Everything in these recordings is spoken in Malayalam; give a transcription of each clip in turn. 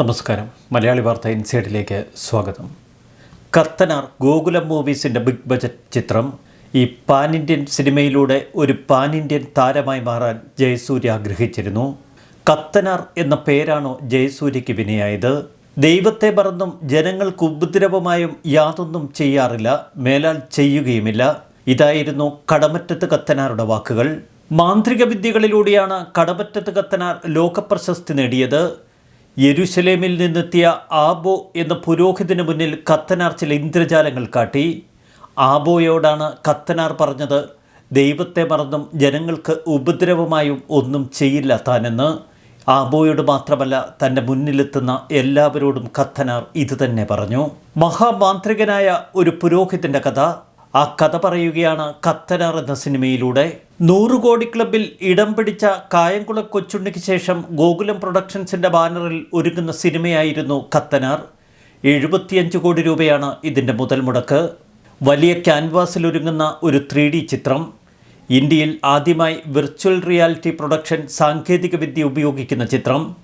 നമസ്കാരം. മലയാളി വാർത്ത ഇൻസൈഡിലേക്ക് സ്വാഗതം. കത്തനാർ ഗോകുലം മൂവീസിന്റെ ബിഗ് ബജറ്റ് ചിത്രം ഈ പാൻ ഇന്ത്യൻ സിനിമയിലൂടെ ഒരു പാൻ ഇന്ത്യൻ താരമായി മാറാൻ ജയസൂര്യ ആഗ്രഹിച്ചിരുന്നു. കത്തനാർ എന്ന പേരാണോ ജയസൂര്യയ്ക്ക് വിനയായത്? ദൈവത്തെ മറന്നും ജനങ്ങൾക്ക് ഉപദ്രവമായും യാതൊന്നും ചെയ്യാറില്ല മേലാൽ ചെയ്യുകയുമില്ല. ഇതായിരുന്നു കടമറ്റത്ത് കത്തനാരുടെ വാക്കുകൾ. മാന്ത്രിക വിദ്യകളിലൂടെയാണ് കടമറ്റത്ത് കത്തനാർ ലോകപ്രശസ്തി നേടിയത്. യെരുശലേമിൽ നിന്നെത്തിയ ആബോ എന്ന പുരോഹിതന് മുന്നിൽ കത്തനാർ ചില ഇന്ദ്രജാലങ്ങൾ കാട്ടി. ആബോയോടാണ് കത്തനാർ പറഞ്ഞത് ദൈവത്തെ മറന്നും ജനങ്ങൾക്ക് ഉപദ്രവമായും ഒന്നും ചെയ്യില്ല താനെന്ന്. ആബോയോട് മാത്രമല്ല തന്റെ മുന്നിലെത്തുന്ന എല്ലാവരോടും കത്തനാർ ഇത് തന്നെ പറഞ്ഞു. മഹാമാന്ത്രികനായ ഒരു പുരോഹിതന്റെ കഥ. ആ കഥ പറയുകയാണ് കത്തനാർ എന്ന സിനിമയിലൂടെ. നൂറ് കോടി ക്ലബിൽ ഇടം പിടിച്ച കായംകുളം കൊച്ചുണ്ണിക്ക് ശേഷം ഗോകുലം പ്രൊഡക്ഷൻസിന്റെ ബാനറിൽ ഒരുങ്ങുന്ന സിനിമയായിരുന്നു കത്തനാർ. എഴുപത്തിയഞ്ച് കോടി രൂപയാണ് ഇതിന്റെ മുതൽ മുടക്ക്. വലിയ ക്യാൻവാസിൽ ഒരുങ്ങുന്ന ഒരു ത്രീ ചിത്രം. ഇന്ത്യയിൽ ആദ്യമായി വിർച്വൽ റിയാലിറ്റി പ്രൊഡക്ഷൻ സാങ്കേതികവിദ്യ ഉപയോഗിക്കുന്ന ചിത്രം.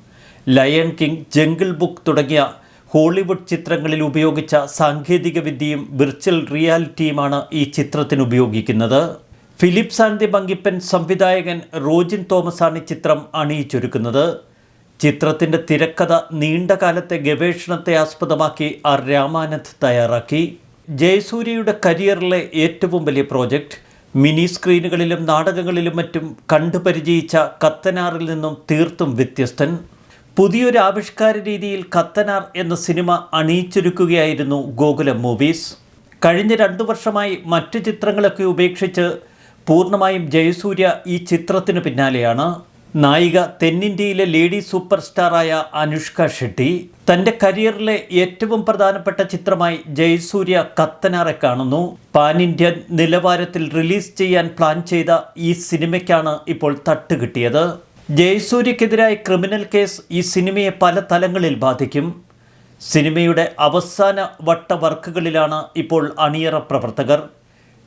ലയൺ കിങ് ജംഗിൾ ബുക്ക് തുടങ്ങിയ ഹോളിവുഡ് ചിത്രങ്ങളിൽ ഉപയോഗിച്ച സാങ്കേതികവിദ്യയും വിർച്വൽ റിയാലിറ്റിയുമാണ് ഈ ചിത്രത്തിന് ഉപയോഗിക്കുന്നത്. ഫിലിപ്പ് സാന്തി ബങ്കിപ്പൻ സംവിധായകൻ റോജിൻ തോമസാണ് ചിത്രം അണിയിച്ചൊരുക്കുന്നത്. ചിത്രത്തിന്റെ തിരക്കഥ നീണ്ട കാലത്തെ ഗവേഷണത്തെ ആസ്പദമാക്കി ആർ രാമാനന്ദ് തയ്യാറാക്കി. ജയസൂര്യയുടെ കരിയറിലെ ഏറ്റവും വലിയ പ്രോജക്റ്റ് മിനി സ്ക്രീനുകളിലും നാടകങ്ങളിലും മറ്റും കണ്ടുപരിചയിച്ച കത്തനാറിൽ നിന്നും തീർത്തും വ്യത്യസ്തൻ. പുതിയൊരു ആവിഷ്കാര രീതിയിൽ കത്തനാർ എന്ന സിനിമ അണിയിച്ചൊരുക്കുകയായിരുന്നു ഗോകുലം മൂവീസ്. കഴിഞ്ഞ രണ്ടു വർഷമായി മറ്റു ചിത്രങ്ങളൊക്കെ ഉപേക്ഷിച്ച് പൂർണമായും ജയസൂര്യ ഈ ചിത്രത്തിന് പിന്നാലെയാണ്. നായിക തെന്നിന്ത്യയിലെ ലേഡി സൂപ്പർ സ്റ്റാറായ അനുഷ്ക ഷെട്ടി തന്റെ കരിയറിലെ ഏറ്റവും പ്രധാനപ്പെട്ട ചിത്രമായി ജയസൂര്യ കത്തനാറെ കാണുന്നു. പാൻ ഇന്ത്യൻ നിലവാരത്തിൽ റിലീസ് ചെയ്യാൻ പ്ലാൻ ചെയ്ത ഈ സിനിമയ്ക്കാണ് ഇപ്പോൾ തട്ട് കിട്ടിയത്. ജയസൂര്യക്കെതിരായ ക്രിമിനൽ കേസ് ഈ സിനിമയെ പല തലങ്ങളിൽ ബാധിക്കും. സിനിമയുടെ അവസാന വട്ട വർക്കുകളിലാണ് ഇപ്പോൾ അണിയറ പ്രവർത്തകർ.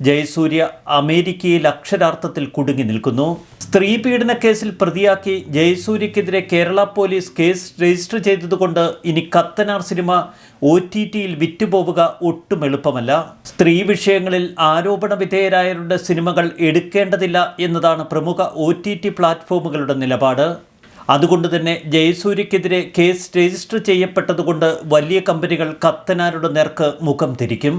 ജയസൂര്യ അമേരിക്കയിൽ അക്ഷരാർത്ഥത്തിൽ കുടുങ്ങി നിൽക്കുന്നു. സ്ത്രീ പീഡന കേസിൽ പ്രതിയാക്കി ജയസൂര്യക്കെതിരെ കേരള പോലീസ് കേസ് രജിസ്റ്റർ ചെയ്തതുകൊണ്ട് ഇനി കത്തനാർ സിനിമ ഒ ടി ടിയിൽ വിറ്റുപോവുക ഒട്ടും എളുപ്പമല്ല. സ്ത്രീ വിഷയങ്ങളിൽ ആരോപണ വിധേയരായവരുടെ സിനിമകൾ എടുക്കേണ്ടതില്ല എന്നതാണ് പ്രമുഖ ഒ ടി ടി പ്ലാറ്റ്ഫോമുകളുടെ നിലപാട്. അതുകൊണ്ട് തന്നെ ജയസൂര്യക്കെതിരെ കേസ് രജിസ്റ്റർ ചെയ്യപ്പെട്ടതുകൊണ്ട് വലിയ കമ്പനികൾ കത്തനാരുടെ നേർക്ക് മുഖം തിരിക്കും.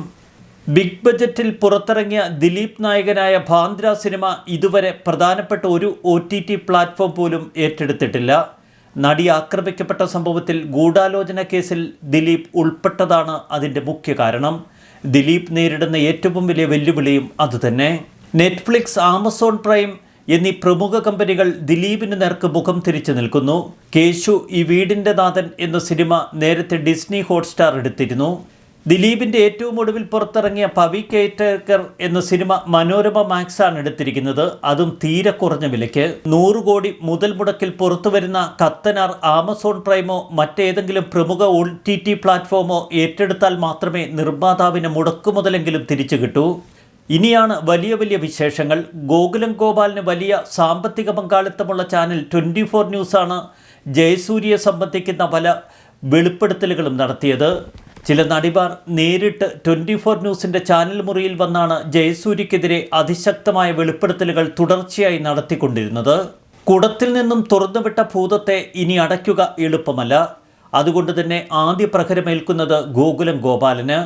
ബിഗ് ബജറ്റിൽ പുറത്തിറങ്ങിയ ദിലീപ് നായകനായ ഭാന്ദ്ര സിനിമ ഇതുവരെ പ്രധാനപ്പെട്ട ഒരു ഒ ടി ടി പ്ലാറ്റ്ഫോം പോലും ഏറ്റെടുത്തിട്ടില്ല. നടി ആക്രമിക്കപ്പെട്ട സംഭവത്തിൽ ഗൂഢാലോചന കേസിൽ ദിലീപ് ഉൾപ്പെട്ടതാണ് അതിന്റെ മുഖ്യ കാരണം. ദിലീപ് നേരിടുന്ന ഏറ്റവും വലിയ വെല്ലുവിളിയും അതുതന്നെ. നെറ്റ്ഫ്ലിക്സ് ആമസോൺ പ്രൈം എന്നീ പ്രമുഖ കമ്പനികൾ ദിലീപിന് നേർക്ക് മുഖം തിരിച്ചു നിൽക്കുന്നു. കേശു ഈ വീടിന്റെ നാഥൻ എന്ന സിനിമ നേരത്തെ ഡിസ്നി ഹോട്ട്സ്റ്റാർ എടുത്തിരുന്നു. ദിലീപിന്റെ ഏറ്റവും ഒടുവിൽ പുറത്തിറങ്ങിയ പവി കേറ്റേക്കർ എന്ന സിനിമ മനോരമ മാക്സ് ആണ് എടുത്തിരിക്കുന്നത്. അതും തീരെ കുറഞ്ഞ വിലയ്ക്ക്. നൂറ് കോടി മുതൽ മുടക്കിൽ പുറത്തു വരുന്ന കത്തനാർ ആമസോൺ പ്രൈമോ മറ്റേതെങ്കിലും പ്രമുഖ ഒ ടി ടി പ്ലാറ്റ്ഫോമോ ഏറ്റെടുത്താൽ മാത്രമേ നിർമ്മാതാവിന് മുടക്കുമുതലെങ്കിലും തിരിച്ചു കിട്ടൂ. ഇനിയാണ് വലിയ വലിയ വിശേഷങ്ങൾ. ഗോകുലം ഗോപാലിന് വലിയ സാമ്പത്തിക പങ്കാളിത്തമുള്ള ചാനൽ ട്വന്റി ഫോർ ന്യൂസാണ് ജയസൂര്യയെ സംബന്ധിക്കുന്ന പല വെളിപ്പെടുത്തലുകളും നടത്തിയത്. ചില നടിമാർ നേരിട്ട് ട്വന്റി ഫോർ ന്യൂസിന്റെ ചാനൽ മുറിയിൽ വന്നാണ് ജയസൂര്യക്കെതിരെ അതിശക്തമായ വെളിപ്പെടുത്തലുകൾ തുടർച്ചയായി നടത്തിക്കൊണ്ടിരുന്നത്. കുടത്തിൽ നിന്നും തുറന്നുവിട്ട ഭൂതത്തെ ഇനി അടയ്ക്കുക എളുപ്പമല്ല. അതുകൊണ്ട് തന്നെ ആദ്യ പ്രഹരമേൽക്കുന്നത് ഗോകുലം ഗോപാലന്.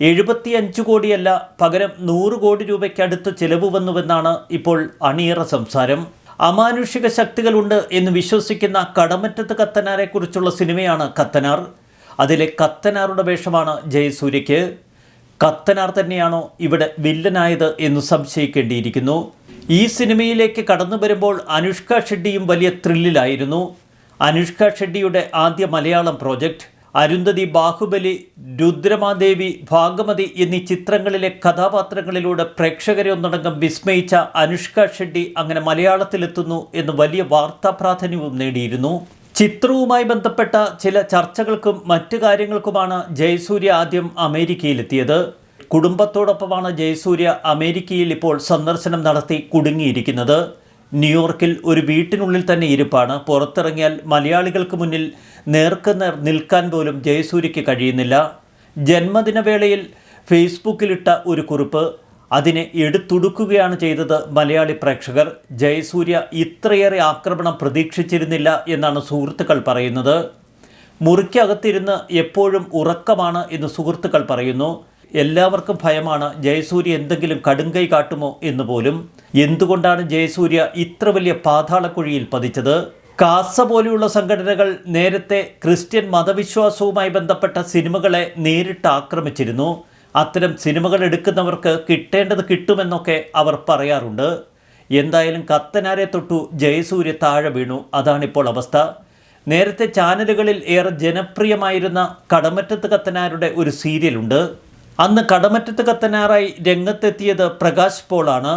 എഴുപത്തിയഞ്ച് കോടിയല്ല പകരം നൂറ് കോടി രൂപയ്ക്കടുത്ത് ചിലവ് വന്നുവെന്നാണ് ഇപ്പോൾ അണിയറ സംസാരം. അമാനുഷിക ശക്തികളുണ്ട് എന്ന് വിശ്വസിക്കുന്ന കടമറ്റത്ത് കത്തനാരെക്കുറിച്ചുള്ള സിനിമയാണ് കത്തനാർ. അതിലെ കത്തനാറുടെ വേഷമാണ് ജയസൂര്യയ്ക്ക്. കത്തനാർ തന്നെയാണോ ഇവിടെ വില്ലനായത് എന്ന് സംശയിക്കേണ്ടിയിരിക്കുന്നു. ഈ സിനിമയിലേക്ക് കടന്നു വരുമ്പോൾ അനുഷ്ക ഷെഡ്ഡിയും വലിയ ത്രില്ലിലായിരുന്നു. അനുഷ്ക ഷെഡ്ഡിയുടെ ആദ്യ മലയാളം പ്രോജക്റ്റ് അരുന്ധതി ബാഹുബലി രുദ്രമാദേവി ഭാഗമതി എന്നീ ചിത്രങ്ങളിലെ കഥാപാത്രങ്ങളിലൂടെ പ്രേക്ഷകരെ ഒന്നടങ്കം വിസ്മയിച്ച അനുഷ്ക ഷെഡ്ഡി അങ്ങനെ മലയാളത്തിലെത്തുന്നു എന്ന് വലിയ വാർത്താ പ്രാധാന്യവും നേടിയിരുന്നു. ചിത്രവുമായി ബന്ധപ്പെട്ട ചില ചർച്ചകൾക്കും മറ്റു കാര്യങ്ങൾക്കുമാണ് ജയസൂര്യ ആദ്യം അമേരിക്കയിലെത്തിയത്. കുടുംബത്തോടൊപ്പമാണ് ജയസൂര്യ അമേരിക്കയിൽ ഇപ്പോൾ സന്ദർശനം നടത്തി കുടുങ്ങിയിരിക്കുന്നത്. ന്യൂയോർക്കിൽ ഒരു വീട്ടിനുള്ളിൽ തന്നെ ഇരിപ്പാണ്. പുറത്തിറങ്ങിയാൽ മലയാളികൾക്ക് മുന്നിൽ നേർക്കുനേർ നിൽക്കാൻ പോലും ജയസൂര്യയ്ക്ക് കഴിയുന്നില്ല. ജന്മദിനവേളയിൽ ഫേസ്ബുക്കിലിട്ട ഒരു കുറിപ്പ് അതിനെ എടുത്തുടുക്കുകയാണ് ചെയ്തത് മലയാളി പ്രേക്ഷകർ. ജയസൂര്യ ഇത്രയേറെ ആക്രമണം പ്രതീക്ഷിച്ചിരുന്നില്ല എന്നാണ് സുഹൃത്തുക്കൾ പറയുന്നത്. മുറിക്കകത്തിരുന്ന് എപ്പോഴും ഉറക്കമാണ് എന്ന് സുഹൃത്തുക്കൾ പറയുന്നു. എല്ലാവർക്കും ഭയമാണ് ജയസൂര്യ എന്തെങ്കിലും കടുങ്കൈ കാട്ടുമോ എന്ന് പോലും. എന്തുകൊണ്ടാണ് ജയസൂര്യ ഇത്ര വലിയ പാതാളക്കുഴിയിൽ പതിച്ചത്? കാസ പോലെയുള്ള സംഘടനകൾ നേരത്തെ ക്രിസ്ത്യൻ മതവിശ്വാസവുമായി ബന്ധപ്പെട്ട സിനിമകളെ നേരിട്ട് ആക്രമിച്ചിരുന്നു. അത്തരം സിനിമകൾ എടുക്കുന്നവർക്ക് കിട്ടേണ്ടത് കിട്ടുമെന്നൊക്കെ അവർ പറയാറുണ്ട്. എന്തായാലും കത്തനാരെ തൊട്ടു ജയസൂര്യ താഴെ വീണു. അതാണിപ്പോൾ അവസ്ഥ. നേരത്തെ ചാനലുകളിൽ ഏറെ ജനപ്രിയമായിരുന്ന കടമറ്റത്ത് കത്തനാരുടെ ഒരു സീരിയലുണ്ട്. അന്ന് കടമറ്റത്ത് കത്തനാറായി രംഗത്തെത്തിയത് പ്രകാശ് പോളാണ്.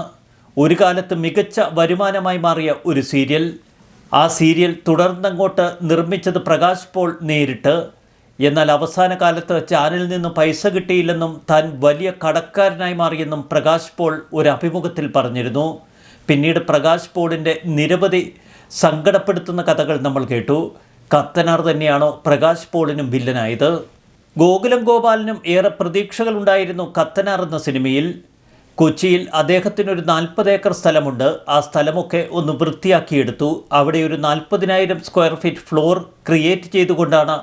ഒരു കാലത്ത് മികച്ച വരുമാനമായി മാറിയ ഒരു സീരിയൽ. ആ സീരിയൽ തുടർന്നങ്ങോട്ട് നിർമ്മിച്ചത് പ്രകാശ് പോൾ നേരിട്ട്. എന്നാൽ അവസാന കാലത്ത് ചാനലിൽ നിന്നും പൈസ കിട്ടിയില്ലെന്നും താൻ വലിയ കടക്കാരനായി മാറിയെന്നും പ്രകാശ് പോൾ ഒരു അഭിമുഖത്തിൽ പറഞ്ഞിരുന്നു. പിന്നീട് പ്രകാശ് പോളിന്റെ നിരവധി സങ്കടപ്പെടുത്തുന്ന കഥകൾ നമ്മൾ കേട്ടു. കത്തനാർ തന്നെയാണോ പ്രകാശ് പോളിനും വില്ലനായത്? ഗോകുലം ഗോപാലിനും ഏറെ പ്രതീക്ഷകൾ ഉണ്ടായിരുന്നു കത്തനാർ എന്ന സിനിമയിൽ. കൊച്ചിയിൽ അദ്ദേഹത്തിനൊരു നാൽപ്പത് ഏക്കർ സ്ഥലമുണ്ട്. ആ സ്ഥലമൊക്കെ ഒന്ന് വൃത്തിയാക്കിയെടുത്തു. അവിടെ ഒരു നാൽപ്പതിനായിരം സ്ക്വയർ ഫീറ്റ് ഫ്ലോർ ക്രിയേറ്റ് ചെയ്തുകൊണ്ടാണ്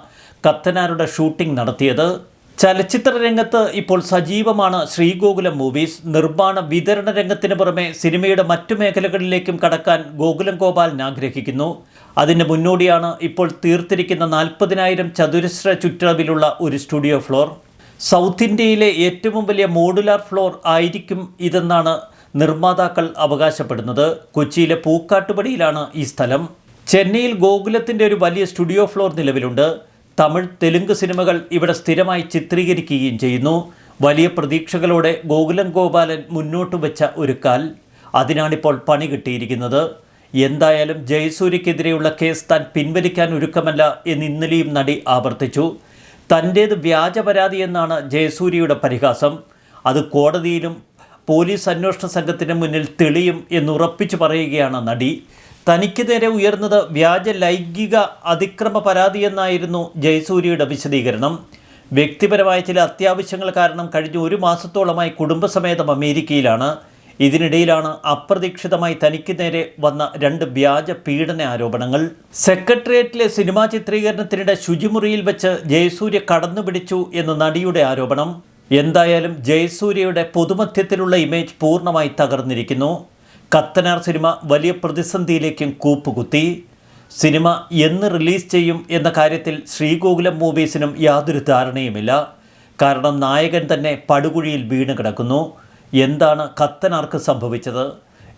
കത്തനാരുടെ ഷൂട്ടിംഗ് നടത്തിയത്. ചലച്ചിത്ര രംഗത്ത് ഇപ്പോൾ സജീവമാണ് ശ്രീഗോകുലം മൂവീസ് നിർമ്മാണ വിതരണ രംഗത്തിന് പുറമെ സിനിമയുടെ മറ്റു മേഖലകളിലേക്കും കടക്കാൻ ഗോകുലം ഗോപാലൻ ആഗ്രഹിക്കുന്നു. അതിന് മുന്നോടിയാണ് ഇപ്പോൾ തീർത്തിരിക്കുന്ന നാൽപ്പതിനായിരം ചതുരശ്ര ചുറ്റളവിലുള്ള ഒരു സ്റ്റുഡിയോ ഫ്ലോർ. സൗത്ത് ഇന്ത്യയിലെ ഏറ്റവും വലിയ മോഡുലാർ ഫ്ലോർ ആയിരിക്കും ഇതെന്നാണ് നിർമ്മാതാക്കൾ അവകാശപ്പെടുന്നത്. കൊച്ചിയിലെ പൂക്കാട്ടുപടിയിലാണ് ഈ സ്ഥലം. ചെന്നൈയിൽ ഗോകുലത്തിന്റെ ഒരു വലിയ സ്റ്റുഡിയോ ഫ്ലോർ നിലവിലുണ്ട്. തമിഴ് തെലുങ്ക് സിനിമകൾ ഇവിടെ സ്ഥിരമായി ചിത്രീകരിക്കുകയും ചെയ്യുന്നു. വലിയ പ്രതീക്ഷകളോടെ ഗോകുലം ഗോപാലൻ മുന്നോട്ട് വെച്ച ഒരു കാൽ അതിനാണിപ്പോൾ പണി കിട്ടിയിരിക്കുന്നത്. എന്തായാലും ജയസൂര്യക്കെതിരെയുള്ള കേസ് താൻ പിൻവലിക്കാൻ ഒരുക്കമല്ല എന്ന് ഇന്നലെയും നടി ആവർത്തിച്ചു. തന്റേത് വ്യാജ പരാതി എന്നാണ് ജയസൂര്യയുടെ പരിഹാസം. അത് കോടതിയിലും പോലീസ് അന്വേഷണ സംഘത്തിന് മുന്നിൽ തെളിയും എന്നുറപ്പിച്ചു പറയുകയാണ് നടി. തനിക്ക് നേരെ ഉയർന്നത് വ്യാജ ലൈംഗിക അതിക്രമ പരാതി എന്നായിരുന്നു ജയസൂര്യയുടെ വിശദീകരണം. വ്യക്തിപരമായ ചില അത്യാവശ്യങ്ങൾ കാരണം കഴിഞ്ഞ ഒരു മാസത്തോളമായി കുടുംബസമേതം അമേരിക്കയിലാണ്. ഇതിനിടയിലാണ് അപ്രതീക്ഷിതമായി തനിക്ക് നേരെ വന്ന രണ്ട് വ്യാജ പീഡന ആരോപണങ്ങൾ. സെക്രട്ടേറിയറ്റിലെ സിനിമാ ചിത്രീകരണത്തിനിടെ ശുചിമുറിയിൽ വെച്ച് ജയസൂര്യ കടന്നുപിടിച്ചു എന്ന നടിയുടെ ആരോപണം. എന്തായാലും ജയസൂര്യയുടെ പൊതുമധ്യത്തിലുള്ള ഇമേജ് പൂർണമായി തകർന്നിരിക്കുന്നു. കത്തനാർ സിനിമ വലിയ പ്രതിസന്ധിയിലേക്കും കൂപ്പുകുത്തി. സിനിമ എന്ന് റിലീസ് ചെയ്യും എന്ന കാര്യത്തിൽ ശ്രീഗോകുലം മൂവീസിനും യാതൊരു ധാരണയുമില്ല. കാരണം നായകൻ തന്നെ പടുകുഴിയിൽ വീണ് കിടക്കുന്നു. എന്താണ് കത്തനാർക്ക് സംഭവിച്ചത്?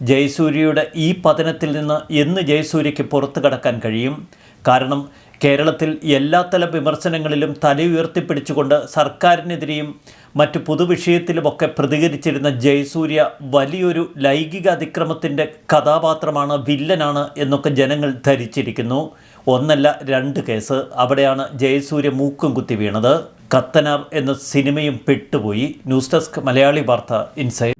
ജയസൂര്യയുടെ ഈ പതനത്തിൽ നിന്ന് എന്ന് ജയസൂര്യയ്ക്ക് പുറത്തു കടക്കാൻ കഴിയും? കാരണം കേരളത്തിൽ എല്ലാത്തരം വിമർശനങ്ങളിലും തലയുയർത്തിപ്പിടിച്ചുകൊണ്ട് സർക്കാരിനെതിരെയും മറ്റു പൊതുവിഷയത്തിലുമൊക്കെ പ്രതികരിച്ചിരുന്ന ജയസൂര്യ വലിയൊരു ലൈംഗിക അതിക്രമത്തിന്റെ കഥാപാത്രമാണ് വില്ലനാണ് എന്നൊക്കെ ജനങ്ങൾ ധരിച്ചിരിക്കുന്നു. ഒന്നല്ല രണ്ട് കേസ്. അവിടെയാണ് ജയസൂര്യ മൂക്കും കുത്തി വീണത്. കത്തനാർ എന്ന സിനിമയും പെട്ടുപോയി. ന്യൂസ് ഡെസ്ക് മലയാളി വാർത്ത ഇൻസൈഡ്.